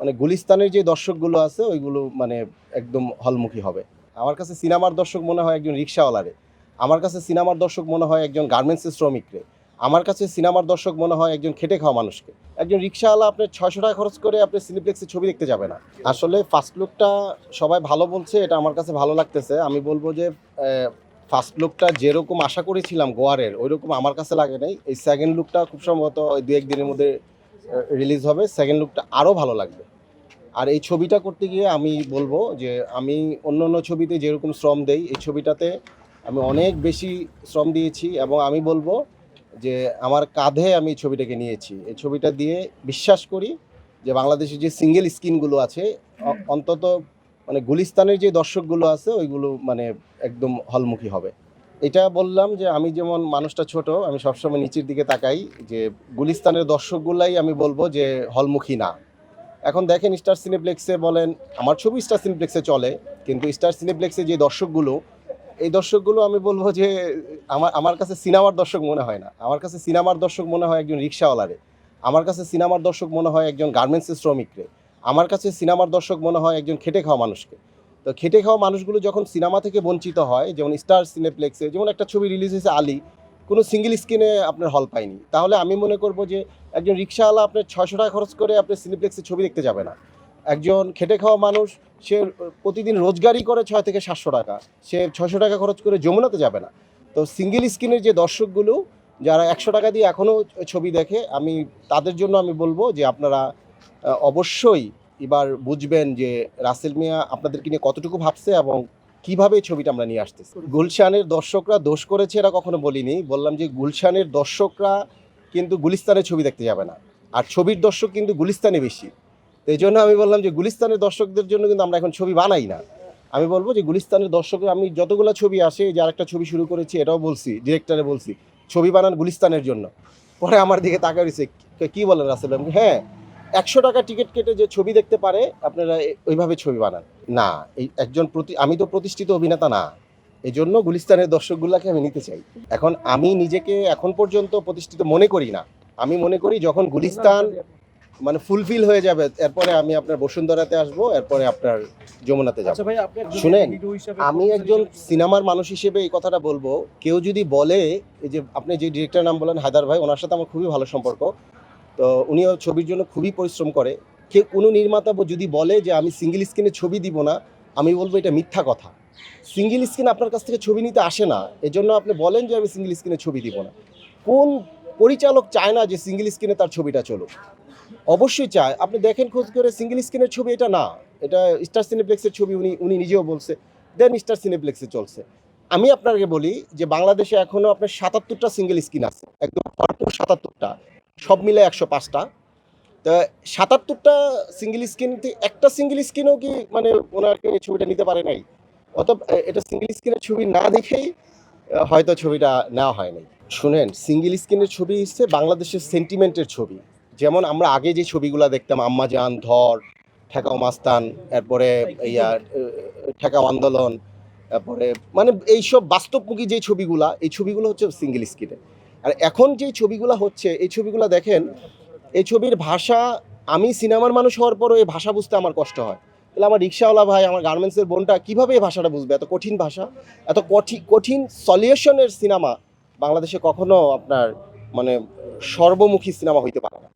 মানে গুলিস্তানের যে দর্শকগুলো আছে, ওইগুলো মানে একদম হলমুখী হবে। আমার কাছে সিনেমার দর্শক মনে হয় একজন রিক্সাওয়ালারে। আমার কাছে সিনেমার দর্শক মনে হয় একজন গার্মেন্টসের শ্রমিকরে। আমার কাছে সিনেমার দর্শক মনে হয় একজন খেটে খাওয়া মানুষকে। একজন রিক্সাওয়ালা আপনি ছয়শো টাকা খরচ করে আপনি সিনেপ্লেক্সে ছবি দেখতে যাবে না। আসলে ফার্স্ট লুকটা সবাই ভালো বলছে, এটা আমার কাছে ভালো লাগতেছে। আমি বলব যে ফার্স্ট লুকটা যেরকম আশা করেছিলাম গোয়ারের ওই রকম আমার কাছে লাগে নাই। এই সেকেন্ড লুকটা খুব সম্ভবত ওই দু একদিনের মধ্যে রিলিজ হবে সেকেন্ড লুকটা আরও ভালো লাগবে। আর এই ছবিটা করতে গিয়ে আমি বলব যে, আমি অন্য অন্য ছবিতে যেরকম শ্রম দেই, এই ছবিটাতে আমি অনেক বেশি শ্রম দিয়েছি এবং আমি বলব যে, আমার কাঁধে আমি এই ছবিটাকে নিয়েছি। এই ছবিটা দিয়ে বিশ্বাস করি যে বাংলাদেশের যে সিঙ্গেল স্ক্রিনগুলো আছে অন্তত মানে গুলিস্তানের যে দর্শকগুলো আছে, ওইগুলো মানে একদম হলমুখী হবে। এটা বললাম যে আমি যেমন মানুষটা ছোট, আমি সবসময় নিচের দিকে তাকাই যে গুলিস্তানের দর্শকগুলাই আমি বলব যে হলমুখী না। এখন দেখেন স্টার সিনেপ্লেক্সে বলেন, আমার ছবি স্টার সিনেপ্লেক্সে চলে, কিন্তু স্টার সিনেপ্লেক্সে যে দর্শকগুলো, এই দর্শকগুলো আমি বলব যে আমার আমার কাছে সিনেমার দর্শক মনে হয় না। আমার কাছে সিনেমার দর্শক মনে হয় একজন রিক্সাওয়ালারে। আমার কাছে সিনেমার দর্শক মনে হয় একজন গার্মেন্টসের শ্রমিকরে। আমার কাছে সিনেমার দর্শক মনে হয় একজন খেটে খাওয়া মানুষকে। তো খেটে খাওয়া মানুষগুলো যখন সিনেমা থেকে বঞ্চিত হয়, যেমন স্টার সিনেপ্লেক্সে যেমন একটা ছবি রিলিজ হয়েছে আলী, কোনো সিঙ্গেল স্ক্রিনে আপনার হল পায়নি। তাহলে আমি মনে করব যে একজন রিক্সাওয়ালা আপনার ছয়শো টাকা খরচ করে আপনি সিনেপ্লেক্সে ছবি দেখতে যাবে না। একজন খেটে খাওয়া মানুষ, সে প্রতিদিন রোজগারই করে ছয় থেকে সাতশো টাকা, সে ছয়শো টাকা খরচ করে যমুনাতে যাবে না। তো সিঙ্গেল স্ক্রিনের যে দর্শকগুলো, যারা একশো টাকা দিয়ে এখনও ছবি দেখে, আমি তাদের জন্য আমি বলব যে আপনারা অবশ্যই এবার বুঝবেন যে রাসেল মিয়া আপনাদেরকে নিয়ে কতটুকু ভাবছে এবং কীভাবে ছবিটা আমরা নিয়ে আসতেছি। গুলশানের দর্শকরা দোষ করেছে এরা কখনো বলিনি। বললাম যে গুলশানের দর্শকরা কিন্তু গুলিস্তানের ছবি দেখতে যাবে না। আর ছবির দর্শক কিন্তু গুলিস্তানে বেশি। তো এই জন্য আমি বললাম যে গুলিস্তানের দর্শকদের জন্য কিন্তু আমরা এখন ছবি বানাই না। আমি বলব যে গুলিস্তানের দর্শক আমি যতগুলো ছবি আসে, যে আরেকটা ছবি শুরু করেছি, এটাও বলছি, ডিরেক্টরে বলছি, ছবি বানান গুলিস্তানের জন্য। পরে আমার দিকে তাকা রয়েছে, কি বলেন রাসেল হ্যাঁ একশো টাকা টিকিট কেটে যে ছবি দেখতে পারে আপনারা ওইভাবে ছবি বানান। না এই একজন প্রতি আমি তো প্রতিষ্ঠিত অভিনেতা না। এই জন্য গুলিস্তানের দর্শকগুলোকে আমি নিতে চাই। এখন আমি নিজেকে এখন পর্যন্ত প্রতিষ্ঠিত মনে করি না। আমি মনে করি যখন গুলিস্তান মানে ফুলফিল হয়ে যাবে এরপরে আমি আপনার বসুন্ধরাতে আসব এরপরে আপনার যমুনাতে যাব। আচ্ছা শুনেন, আমি একজন সিনেমার মানুষ হিসেবে এই কথাটা বলব। কেউ যদি বলে এই যে আপনি যে ডিরেক্টর নাম বলেন হায়দার ভাই ওনার সাথে আমার খুবই ভালো সম্পর্ক। তো উনিও ছবির জন্য খুবই পরিশ্রম করে। কেউ কোনো নির্মাতা যদি বলে যে, আমি সিঙ্গেল স্ক্রিনে ছবি দিব না, আমি বলব এটা মিথ্যা কথা। সিঙ্গেল স্ক্রিন আপনার কাছ থেকে ছবি নিতে আসে না, এজন্য আপনি বলেন যে, আমি সিঙ্গেল স্ক্রিনে ছবি দিব না। কোন পরিচালক চায় না যে সিঙ্গেল স্ক্রিনে তার ছবিটা চলুক? অবশ্যই চায়। আপনি দেখেন খোঁজ করে সিঙ্গেল স্ক্রিনের ছবি এটা না। এটা স্টার সিনেপ্লেক্সের ছবি উনি উনি নিজেও বলছে। দেন স্টার সিনেপ্লেক্সে চলছে। আমি আপনাকে বলি যে, বাংলাদেশে এখনও আপনার সাতাত্তরটা সিঙ্গেল স্ক্রিন আছে। একদম সাতাত্তরটা। সব মিলে একশো পাঁচটা। তা সাতাত্তরটা সিঙ্গেল স্ক্রিন একটা সিঙ্গেল স্ক্রিনও কি মানে এই ছবিটা নিতে পারে নাই? অত এটা সিঙ্গেল স্ক্রিনের ছবি না দেখেই হয়তো ছবিটা নেওয়া হয় নাই। শুনেন সিঙ্গেল স্ক্রিনের ছবি হচ্ছে বাংলাদেশের সেন্টিমেন্টের ছবি। যেমন আমরা আগে যে ছবিগুলো দেখতাম, আম্মা আম্মাজান ধর, ঠেকাও মাস্তান, এরপরে ইয়া ঠেকাও আন্দোলন তারপরে মানে এইসব বাস্তবমুখী যে ছবিগুলা, এই ছবিগুলো হচ্ছে সিঙ্গেল স্ক্রিনে আর এখন যে ছবিগুলো হচ্ছে, এই ছবিগুলো দেখেন, এই ছবির ভাষা, আমি সিনেমার মানুষ হওয়ার পরও এই ভাষা বুঝতে আমার কষ্ট হয়। তাহলে আমার রিক্সাওয়ালা ভাই, আমার গার্মেন্টসের বোনটা কীভাবে এই ভাষাটা বুঝবে? এত কঠিন ভাষা, এত কঠিন কঠিন সলিউশনের সিনেমা বাংলাদেশে কখনো আপনার মানে সর্বমুখী সিনেমা হইতে পারে না।